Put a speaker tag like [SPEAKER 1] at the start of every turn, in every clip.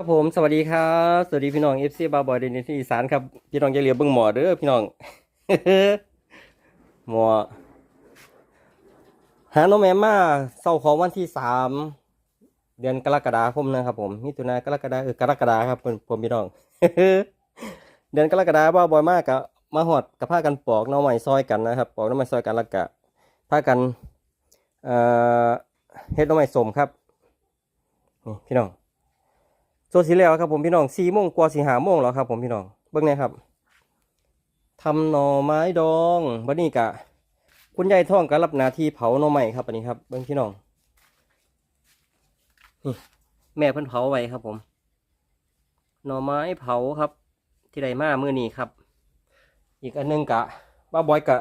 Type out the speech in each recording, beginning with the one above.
[SPEAKER 1] ครับผมสวัสดีครับสวัสดีพี่น้องเอฟซีบาบอยเดนที่อีสานครับพี่น้องอย่าเหลียวเบิ่งหมอเด้อพี่น้องหมอหาน้องแม่มาเศร้าของวันที่สามเดือนกรกฎาคมนะครับ ผมมิถุนากรกฎาเออกรกฎาครับผมพี่น้องเดือนกรกฎาบ้าบอยมากกะมาหอดกับผ้ากันปอกน้องใหม่ซอยกันนะครับปอกน้องใหม่ซอยกันแล้วกะผ้ากันเอ่อเฮ็ดน้องใหม่สมครับนี่พี่น้อง โซสีแล้วครับผมพี่น้องสี่โมงกว่าสี่หาโมงแล้วครับผมพี่น้องเบิ่งแหนครับทำหน่อไม้ดองบัดนี้กะ คุณยายท่องก็รับหน้าที่เผาหน่อไม้ครับอันนี้ครับเบิ่งพี่น้องนี่แม่เพิ่นเผาไว้ครับผม หน่อไม้เผาครับ ที่ใดมาเมื้อนี้ครับ อีกอันหนึงกะบ้าบอยกะ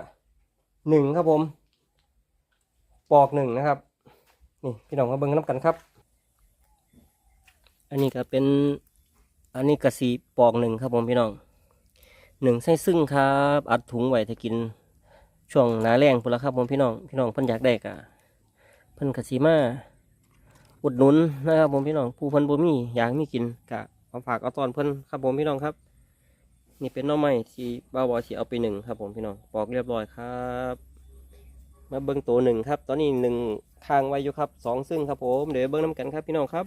[SPEAKER 1] หนึ่งครับผม ปอกหนึ่งนะครับ นี่พี่น้องมาเบิ่งน้ำกันครับ อันนี้ก็เป็น อันนี้กระสีปอกหนึ่งครับผมพี่น้องหนึ่งไส้ซึ่งครับ อัดถุงไว้ถ้ากิน ช่วงหนาแรงพุ่นละครับผมพี่น้อง พี่น้องเพิ่นอยากได้กะเพิ่นกระสีมาอุดหนุนนะครับผมพี่น้อง ผู้เพิ่นบ่มีอยากมีกินกะเอาฝากเอาตอนเพิ่นครับผมพี่น้องครับ นี่เป็นน้องไม้ที่บ้าบอที่เอาไปหนึ่งครับผมพี่น้อง ปอกเรียบร้อยครับมาเบิ้งตัวหนึ่งครับ ตอนนี้หนึ่งคางไว้อยู่ครับสองซึ่งครับผม เดี๋ยวเบิ้งน้ำกันครับพี่น้องครับ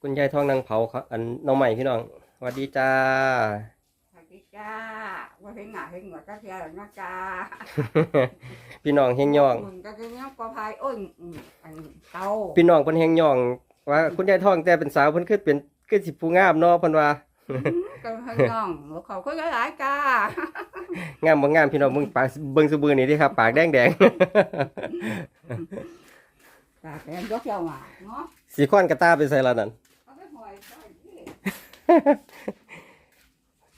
[SPEAKER 1] คุณยายทองนางเผาครับอันน้องใหม่พี่น้องสวัสดีจ้า
[SPEAKER 2] สวัสดีจ้าว่าเห็นหน้าเห็นหัวก็เทียร์นะจ้า
[SPEAKER 1] พี่น้องเฮงยอง
[SPEAKER 2] มึงก็คือน้องกอพายโอ้ยอืมอันเตา
[SPEAKER 1] พี่น้องเพิ่นเฮงยอง ว่าคุณยายทองแต่เป็นสาวเพิ่นคือเป็นคือสิผู้งามเนาะเพิ่นว่า
[SPEAKER 2] อืมก็ให้น้องหัวเขาคุยหลายๆจ้างา
[SPEAKER 1] มบ่งามพี่น้องเบิ่งปากเบิ่งสบือนี่ดิครับ ปากแดง
[SPEAKER 2] จ้าแกยกเจ้ามาเนาะ
[SPEAKER 1] ๆสีค้อนกระตาไปใส่ละนั่น
[SPEAKER 2] เอาไปหอยใส่ที่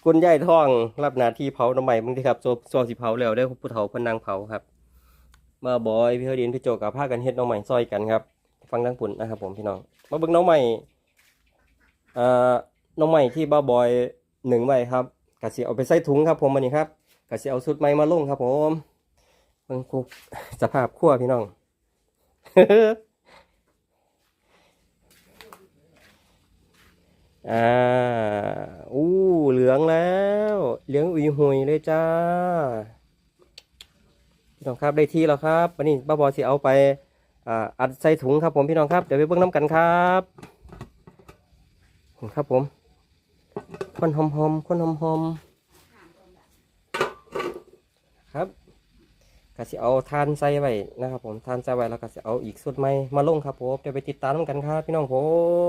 [SPEAKER 1] คุณยายท่องรับหน้าที่เผาน้ำใหม่บางทีครับโซโซสิเผาแล้วได้ผู้เฒ่าเพิ่นนางเผาครับ มาบอยพี่เฮดินพี่โจกับพากันเฮ็ดน้องใหม่ซอยกันครับ ฟังทั้งปุ่นนะครับผมพี่น้องมาเบิ่งน้องใหม่เอ่อน้องใหม่ที่บ้าบอยหนึ่งไว้ครับกะสิเอาไปใส่ถุงครับ ผมวันนี้ครับกะสิเอาสุดใหม่มาลงครับ ผมเบิ่งคุสภาพขั้วพี่น้อง อ่าอู้เหลืองแล้ว เหลืองอุยหุยเลยจ้าพี่น้องครับได้ที่แล้วครับวันนี้บ้าบอสิเอาไปอ่าอัดใส่ถุงครับผมพี่น้องครับเดี๋ยวไปเบิ่งน้ำกันครับครับผมควันหอมหอมควันหอมหอมครับก็สิเอาทานใส่ไว้นะครับผมทานใส่ไว้แล้วก็สิเอาอีกสุดใหม่มาลงครับผมเดี๋ยวไปติดตามกันครับ พี่น้องผ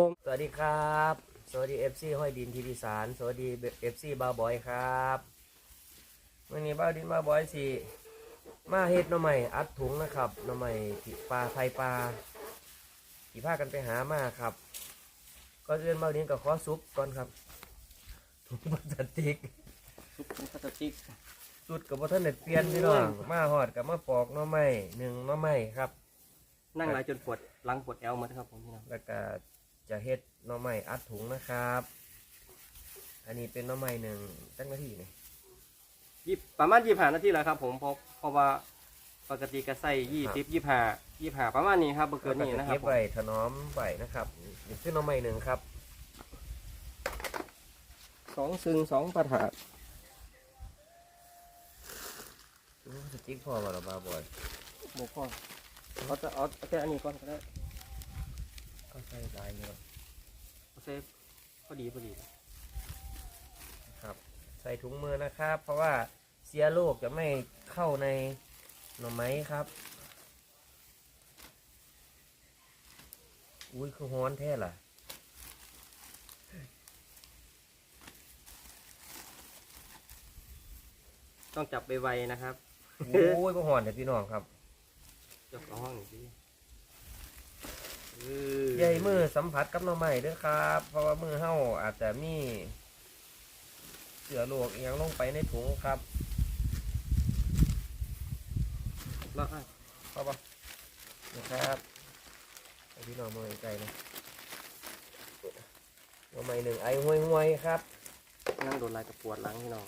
[SPEAKER 1] มสวัสดีครับ สวัสดีเอฟซีห้อยดินทีดีสารสวัสดีเอฟซีบาวบอยครับวันนี้บ้าวดินบาวบอยสิมาเฮ็ดหน่อใหม่อัดถุงนะครับหน่อใหม่ที่ปลาไทยปลาที่พากันไปหามาครับ ก็เรียนบ้าวดินกับขอซุปก่อนครับถุงพลาสติก
[SPEAKER 3] ซุปถุงพลาสติก
[SPEAKER 1] สุดกับว่าท่านเด็ดเปลี่ยนพี่น้องมาหอดกับมาปอกหน่อไม้หนึ่งหน่อไม้ครับ
[SPEAKER 3] นั่งหลายจนปวดหลังปวดแอวหมาครับผมพี่น้อง
[SPEAKER 1] แล้วก็ จะเฮ็ดหน่อไม้อัดถุงนะครับ อันนี้เป็นหน่อไม้หนึ่งตั้งนาทีนี่
[SPEAKER 3] ยี่ประมาณยี่ห้านาทีแล้วครับ ผมเพราะเพราะว่าปกติก็ใส่ยี่สิบยี่ห้ายี่ห้าประมาณนี้ครับบ่เกินนี้
[SPEAKER 1] แล้วก็
[SPEAKER 3] นะ
[SPEAKER 1] จะ
[SPEAKER 3] ครั
[SPEAKER 1] เก็
[SPEAKER 3] บบผม
[SPEAKER 1] ไว้ถนอมไว้นะครับนี่คือหน่อไม้หนึ่งครับ
[SPEAKER 3] สองซึ่งสองประถาด
[SPEAKER 1] ถุงพลาสติกพอมาหรอบาบอย
[SPEAKER 3] หมูพ่อเอาจะเอาเอาแค่อันนี้ก่อนก็ได้
[SPEAKER 1] ก็ใส่ลายนี่ก่อน
[SPEAKER 3] เอาเซฟพอดีพอดี
[SPEAKER 1] ครับ ใส่ถุงมือนะครับ เพราะว่าเสียโรคจะไม่เข้าในหน่อไม้ครับ อุ้ยคือฮ้อนแท้ล่ะ
[SPEAKER 3] ต้องจับไปไวๆนะครับ
[SPEAKER 1] โอ้ยก็ฮ้อนแต่พี่น้องครับ
[SPEAKER 3] ยกเอาห้องหนึ่งทีเอ
[SPEAKER 1] ใหญ่มือสัมผัสกับหน่อไม้เด้วยครับ เพราะว่ามือเฮาอาจจะมีเสือโรคเอียงลงไปในถุงครับ
[SPEAKER 3] แล้วอะ
[SPEAKER 1] เข้าปะนะครับให้พี่น้องมือไกลๆนะหน่อไม้หนึ่งไอห่วยๆครับ
[SPEAKER 3] นั่งโดนลายกับปวดหลังพี่น้อง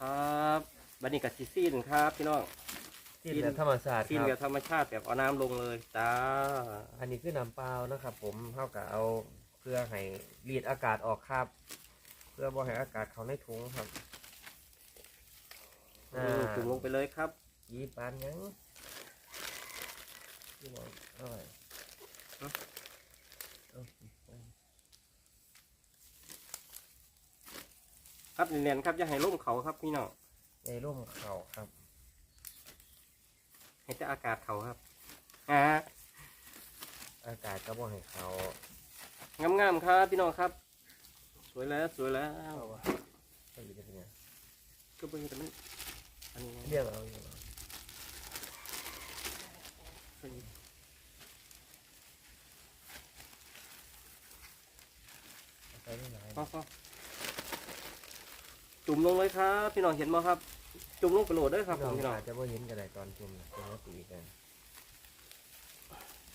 [SPEAKER 3] ครับบันนี้กับซิซี่หนึ่งครับพี่น้อง ซีนแบบธรรมชาติ
[SPEAKER 1] ซีน
[SPEAKER 3] ค
[SPEAKER 1] แบ
[SPEAKER 3] รั
[SPEAKER 1] บบธรรมชาติแบบเอาน้ำลงเลยจ้า
[SPEAKER 3] อันนี้คือน้ำเปล่านะครับผมเท่ากับเอาเพื่อให้รีดอากาศออกครับ เพื่อบ่ให้อากาศเข้าในถุงครับอ่า
[SPEAKER 1] จุ่มลงไปเลยครับ
[SPEAKER 3] ยีปานยังที่บอกอร่อย
[SPEAKER 1] ฮะ
[SPEAKER 3] เอา
[SPEAKER 1] ครับเนียนๆครับอย่าให้ล่มเขาครับพี่น้อง
[SPEAKER 3] ในร่มเข่าครับ
[SPEAKER 1] ให้แต่อากาศเขาครับอ่า
[SPEAKER 3] อากาศก็บ่ให้เขา
[SPEAKER 1] งามๆครับพี่น้องครับ สวยแล้วสวยแล้ว
[SPEAKER 3] ก็อยู่จะเป็นไง
[SPEAKER 1] ก็เป็นแต่มันอันนี้
[SPEAKER 3] เรียกเอาอยู่เหรอเอาไปไม่ไหน
[SPEAKER 1] พอพอจุ่มลงเลยครับ พี่น้องเห็นไหมครับ จุ่มลงกระโหลดด้วยครับผมพี่น้อง
[SPEAKER 3] อาจจะบ่เห็นกันได้ตอนจุ่มนะเป็นวัตถุอีกกัน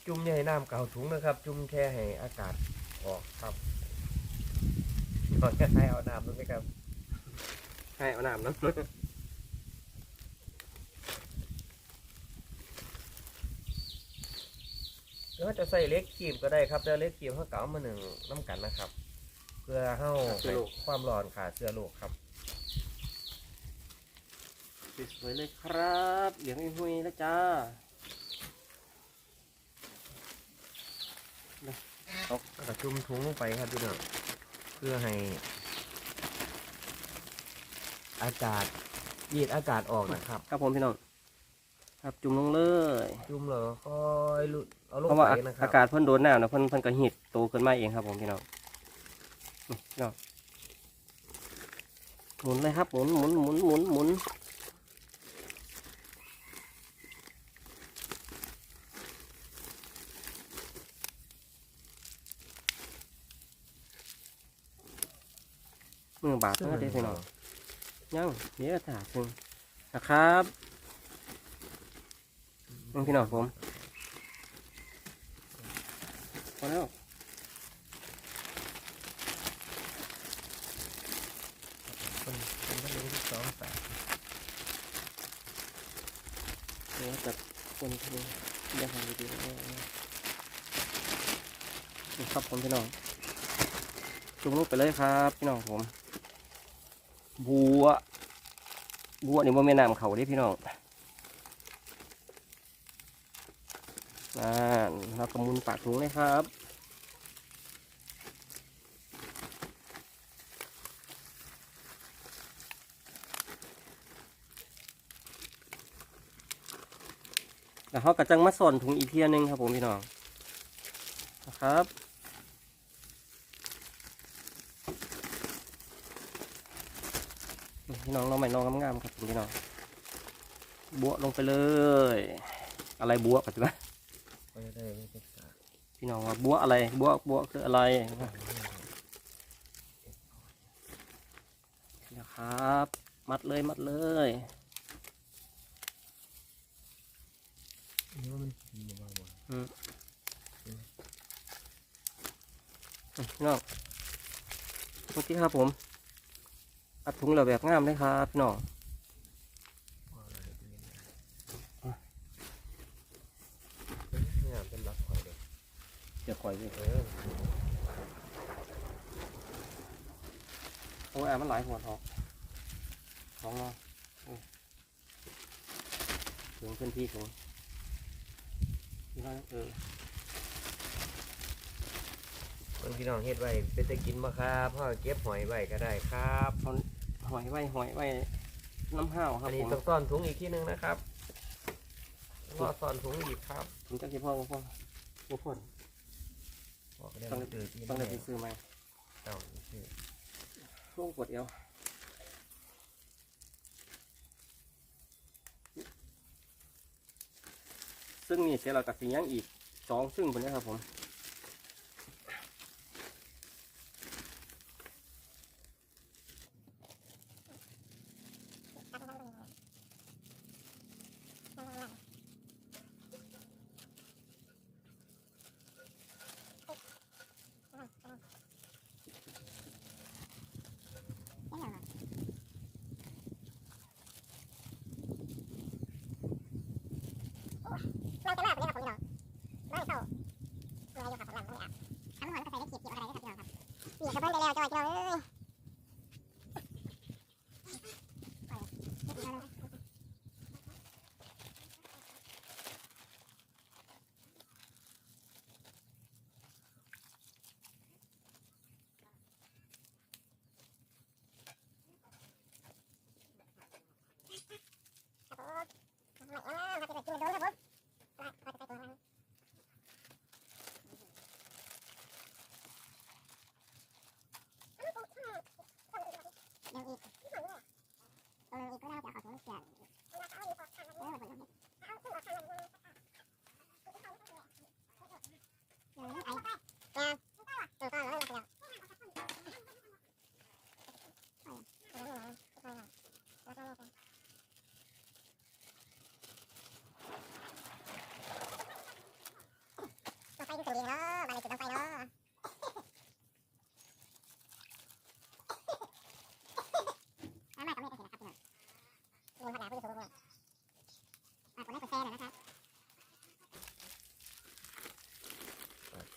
[SPEAKER 3] จุ่มอย่าให้น้ำเก่าถุงนะครับ จุ่มแค่ให้อากาศออกครับขอแค่ให้เอาน้ำลงไหมครับ
[SPEAKER 1] ให้เอาน้ำนะ
[SPEAKER 3] หรือว่าจะใส่เล็กขีบก็ได้ครับแต่เล็กขีบเขาเก่ามาหนึ่งน้ำกันนะครับ เพื่อเข้าให้ความร้อนขาเชื้อโรคครับ
[SPEAKER 1] สวยๆเลยครับเหลืองหุยๆแล้วจ้า
[SPEAKER 3] เอากระจุ่มถุงลงไปครับพี่น้องเพื่อให้ อากาศยีดอากาศออกนะครับ
[SPEAKER 1] ครับผมพี่น้องครับจุ่มลงเลย
[SPEAKER 3] จุ่มแล้วก็ค่อยลุเอาลง
[SPEAKER 1] เพราะว่า
[SPEAKER 3] ไปนะครั
[SPEAKER 1] อา
[SPEAKER 3] บ
[SPEAKER 1] กาศเพิ่นโดนน้ำนะเพิ่นเพิ่นก็หิดโตขึ้นมาเองครับผมพี่น้องนี่พี่น้องหมุนเลยครับหมุนหมุนหมุนหมุนหมุน บาดต้องได้พี่น้องยังเดี๋ยวถาซึ่งนะครับนี่พี่น้องผมพอแล้ว
[SPEAKER 3] คนคนก็รู้ที่สองแปด
[SPEAKER 1] เดี๋ยวจับคนทียังไงดีๆนี่ครับผมพี่น้องจุ่มลงไปเลยครับ พี่น้องผม บัว บัวนี่ว่าแม่น้ำเขาดิพี่น้องนั่นเรากระมุนปากถุงเลยครับแล้วเขาก็จังมาสอนถุงอีกเทียนึงครับผมพี่น้องนะครับ พี่น้องน้องใหม่น้องงามๆครับพี่น้องบัวลงไปเลย อะไรบัวกันจ้ะ
[SPEAKER 3] ก็จะได้ไม่เป็น
[SPEAKER 1] พี่น้องว่าบัวอะไรบัวบัวคืออะไรนะครับ มัดเลยมัดเลย
[SPEAKER 3] น้
[SPEAKER 1] องเมื่อกี้ครับผม อัดถุงเหลือแบบงามเลยครับพี่น้อง
[SPEAKER 3] ว่าอะไรเป็นยังไงงามเป็นรักคอยเลย
[SPEAKER 1] เดี๋ยวคอยเลย
[SPEAKER 3] เออ
[SPEAKER 1] โอ้ยอะมันหลายหัวท้องท้องเนาะอืมถึงเพื่อนพี่ถึงพี่น้องเออ
[SPEAKER 3] คนพี่น้องเฮ็ดไว้เป็นตะกินมาครับพ่อเก็บหอยไว้ก็ได้ครับ
[SPEAKER 1] เอา หอยไว้หอยไว้น้ำห้าวครั
[SPEAKER 3] อั
[SPEAKER 1] บ
[SPEAKER 3] นนี้
[SPEAKER 1] ผม
[SPEAKER 3] ต้องซ่อนถุงอีกที่หนึงนะครับรอซ่อนถุงอีกครับ
[SPEAKER 1] ถึงจะกี่พ่อพ่อพ่อพ่น
[SPEAKER 3] บอกได้
[SPEAKER 1] ต้อง
[SPEAKER 3] ว่าตื่นที่
[SPEAKER 1] ต้อง
[SPEAKER 3] แม่
[SPEAKER 1] ได้ไปซื้อไหมา
[SPEAKER 3] เต่าชื่อ
[SPEAKER 1] ช่วงปวดเอวซึ่งนี่เสียเรากับสียังอีกสองซึ่งคนนี้ครับผม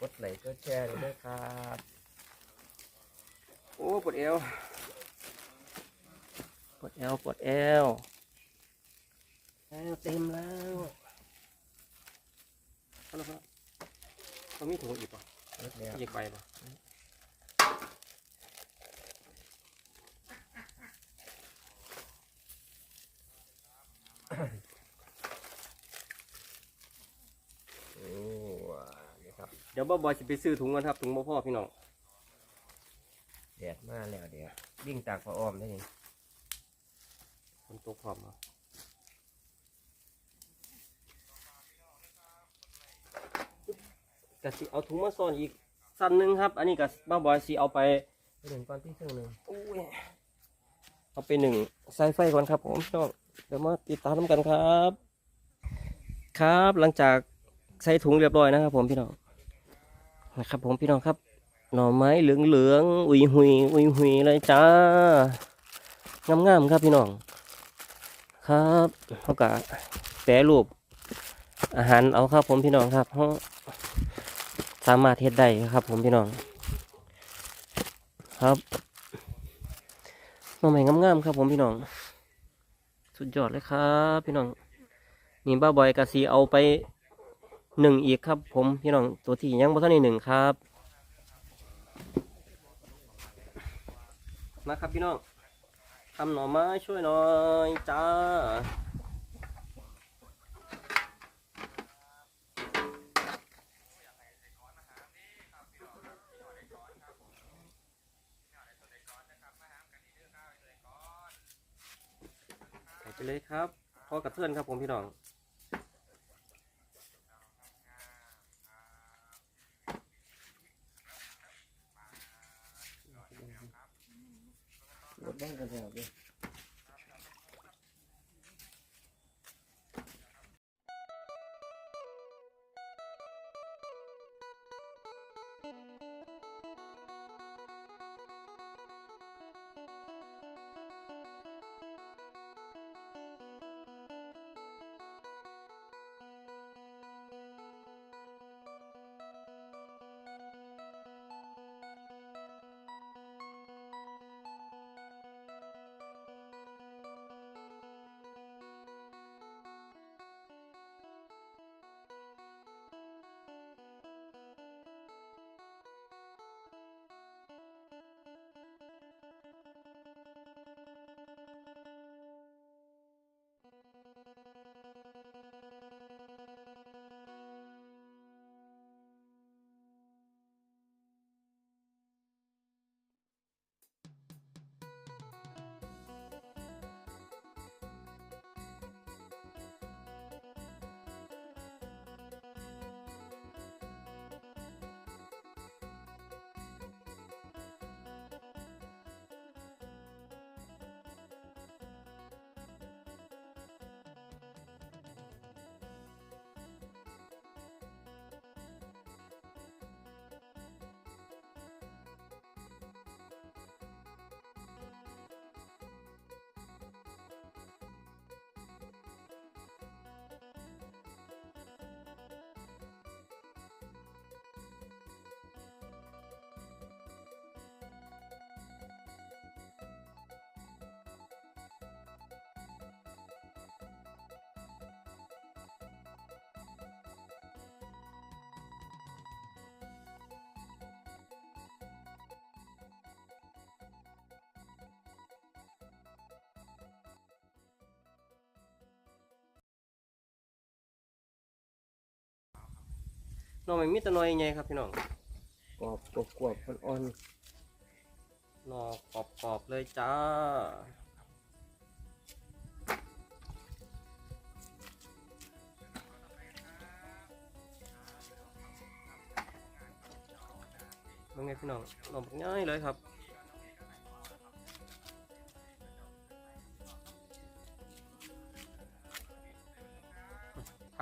[SPEAKER 4] กดไลค์กดแชร์
[SPEAKER 3] เลยด้วยครับ
[SPEAKER 1] โอ้ปวดเอวปวดเอวปวดเอวเอวเต็มแล้วเอาละครับเขามีถุงอีกป่ะ
[SPEAKER 3] เลิกแล้ว
[SPEAKER 1] อีกใบป่ะ
[SPEAKER 3] โอ้นี่ครับ
[SPEAKER 1] เดี๋ยวบ่บอยจะไปซื้อถุงกันครับถุงบ่พ่อพี่น้อง
[SPEAKER 3] แดดมาแล้วเดี๋ยววิ่งจากพระอ้อมได้เอง
[SPEAKER 1] คนตกพร้อมเนาะกะสิเอาถุงมาซ่อนอีกสั้นหนึ่งครับ อันนี้กะบ้าบอยสิเอาไป
[SPEAKER 3] ไปหนึ่งก้อนที่ครึ่งหนึ่ง
[SPEAKER 1] อุ้ยเอาไปหนึ่งใส่ไฟก่อนครับผมพี่น้องเดี๋ยวมาติดตามกันครับ ครับหลังจากใส่ถุงเรียบร้อยนะครับผมพี่น้อง นะครับผมพี่น้องครับ หน่อไม้เหลืองเหลืองๆอุยหุยอุยหุยเลยจ้างามๆครับพี่น้อง ครับเขากะแปรรูป อาหารเอาครับผมพี่น้องครับเขาสามารถเฮ็ดได้ครับ ผมพี่น้อง ครับหน่อไม้งามๆครับ ผมพี่น้อง สุดยอดเลยครับ พี่น้องนี่บ้าบอยกะสีเอาไป หนึ่งอีกครับ ผมพี่น้องตัวที่ยังบ่ทันได้หนึ่งครับมาครับพี่น้องทำหน่อไม้ช่วยหน่อยจ้าใส่ไปเลยครับพอกระเทือนครับผมพี่น้อง
[SPEAKER 3] น้อ
[SPEAKER 1] งไม่มีแตะนอยไงครับพี่น้อง
[SPEAKER 3] กรอบกรอบกรอบอ่อน
[SPEAKER 1] นอกรอบๆเลยจ้าเป็นไงพี่น้องนองง่ายเลยครับ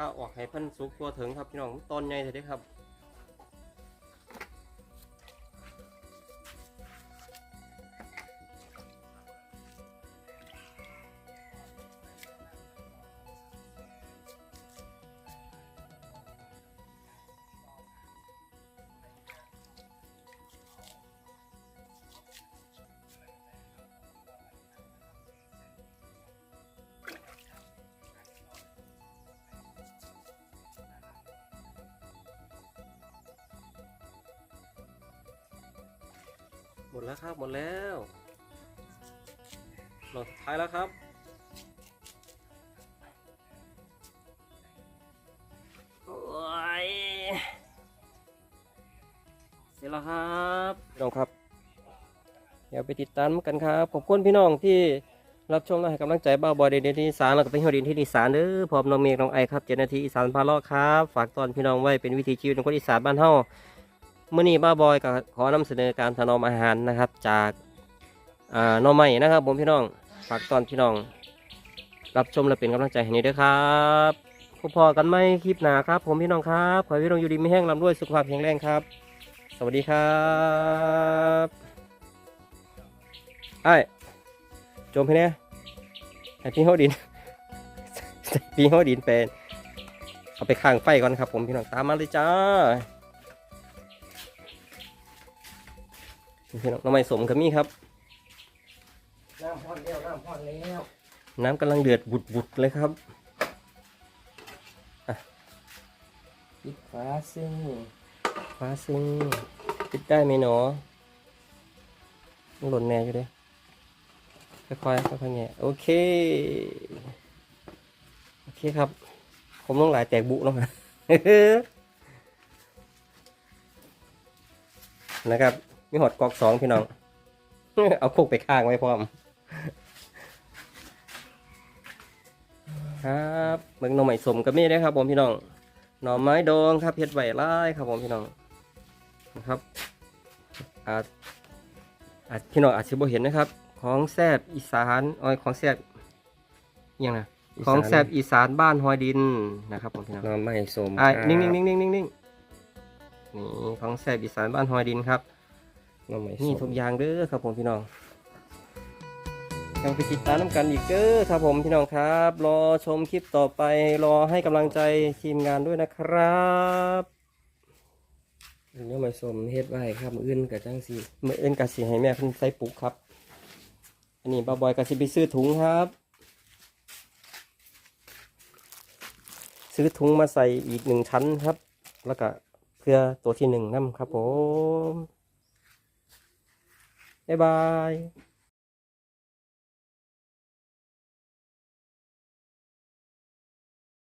[SPEAKER 1] ถ้าออกให้เพิ่นสุกตัวถึงครับพี่น้องตอนใหญ่เลยครับ มดแล้วครับหมดแล้วหลอดสุดท้ายแล้วครับ โอ้ยเสร็จแล้วครับพี่น้องครับ เดี๋ยวไปติดตามกันครับ ขอบคุณพี่น้องที่รับชมและให้กำลังใจบ้าบอยเดนที่อีสานแล้วก็เป็นหัวดินที่อีสานเด้อพร้อมน้องเมฆน้องไอครับเจ็ดนาทีอีสานพาลาะครับ ฝากตอนพี่น้องไว้เป็นวิถีชีวิตของคนอีสานบ้านเฮา มื่อนี้บ้าบอยก็ขอนำเสนอการถนอมอาหารนะครับ จากอ่าหน่อไม้นะครับผมพี่น้องฝากตอนพี่น้อง รับชมและเป็นกำลังใจให้นี่ด้วยครับพบพอกันไหมคลิปหนาครับ ผมพี่น้องครับขอให้พี่น้องอยู่ดีไม่แห้งลำด้วยสุขภาพแข็งแรงครับ สวัสดีครับไอ้จมพี่เนี่ยให้พี่เฮาดินพี่เฮาดินเป็นเอาไปข้างไฟก่อนครับ ผมพี่น้องตามมาเลยจ้า พี่น้องน้ำมันสมก็มีครับ
[SPEAKER 3] น้ำพอนแล้วน้ำพอนแล้ว
[SPEAKER 1] น้ำกำลังเดือดบุดๆเลยครับอะ
[SPEAKER 3] ปิดฟ้าซึ่ง
[SPEAKER 1] ฟ้าซึ่งปิดได้ไหมหนอมันหล่นแน่อยู่เด้ค่อยๆค่อยๆแงะโอเค โอเคครับ ผมต้องหลายแตกบุแล้วครับนะครับ มีหอดกอกสองพี่น้อง เอาโคกไปข้างไว้พร้อม ครับเบิ่งหน่อไม้สมก็มีได้ครับ ผมพี่น้อง หน่อไม้ดองครับเฮ็ดไหวไล่ครับผมพี่น้องนะครับอาจอาจพี่น้องอาจจะบ่เห็นนะครับ ของแซบอีสานอ้อยของแซบอิหยังนะของแซบอีสานบ้านหอยดินนะครับผมพี่น้อง
[SPEAKER 3] น้ำไม่สม
[SPEAKER 1] อ่า
[SPEAKER 3] ครับ
[SPEAKER 1] นิ่งนิ่งนิ่งนิ่งนิ่งนิ่งนี่ของแซบอีสานบ้านหอยดินครับ
[SPEAKER 3] น้ำไม่ส
[SPEAKER 1] นี่
[SPEAKER 3] ม
[SPEAKER 1] ทุกอย่างเด้อครับผมพี่น้องยังไปติดตามน้ำกันอีกเด้อครับผมพี่น้องครับ รอชมคลิปต่อไปรอให้กำลังใจทีมงานด้วยนะครับ
[SPEAKER 3] น้ำไม่สมเฮ็ดไว้ครับมื้ออื่นกับจังสี
[SPEAKER 1] เมื่อเอ็นกะสีให้แม่เพิ่นใส่ปุกครับ อันนี้บาบอยกะสิไปซื้อถุงครับ ซื้อถุงมาใส่อีกหนึ่งชั้นครับ แล้วก็เพื่อตัวที่หนึ่งนั่นครับผม บ๊ายบาย